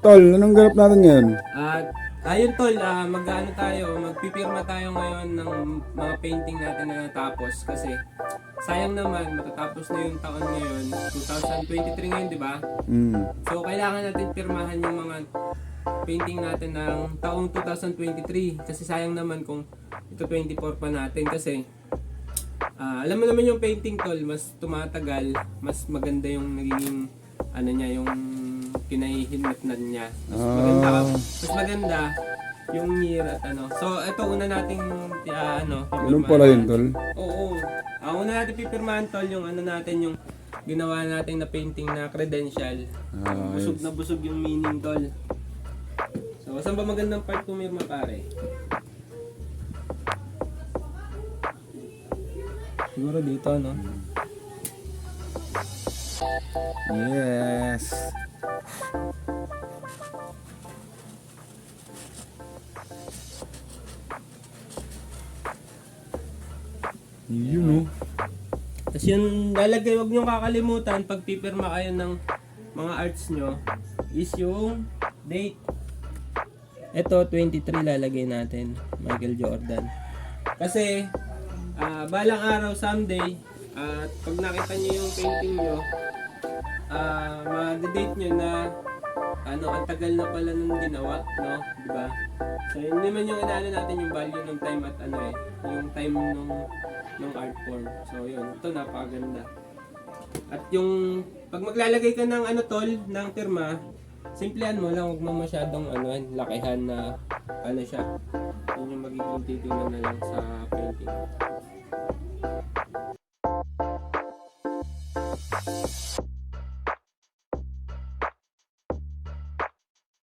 Tol, anong ganap natin ngayon? At ayun tol, ah, mag-ano tayo, magpipirma tayo ngayon ng mga painting natin na natapos kasi sayang naman matatapos na yung taon ngayon, 2023 ngayon, di ba? Hmm. So kailangan natin pirmahan yung mga painting natin ng taong 2023 kasi sayang naman kung ito 24 pa natin kasi ah, alam mo naman yung painting tol, mas tumatagal, mas maganda yung nagiging ano niya, yung kinahihinatnan niya. Mas maganda, ka- mas maganda yung year at ano. So ito una nating ah, ano, Ganun pala yun, Tol. Oo. Ang una natin pipirmahan tol yung ano natin yung ginawa natin na painting na credential. Ah, busog na busog yung meaning tol. So saan ba magandang part pumirma pare? Siguro dito no? Yes. Yun, oh. Tapos yung lalagay, wag nyo kakalimutan pag pipirma kayo ng mga arts nyo is yung date. Ito, 23 lalagay natin. Michael Jordan. Kasi, ah balang araw someday, at pag nakita nyo yung painting nyo, ma-date nyo na ano, ang tagal na pala nung ginawa, no? Di ba? So, yun naman yung inaano natin yung value ng time at ano eh, yung time nung ng art form. So, yun. Ito, napakaganda. At yung, pag maglalagay ka ng ano tol, ng pirma, simplihan mo lang, huwag mo masyadong ano, lakihan na ano siya. Yun yung magiging titingnan na lang sa painting.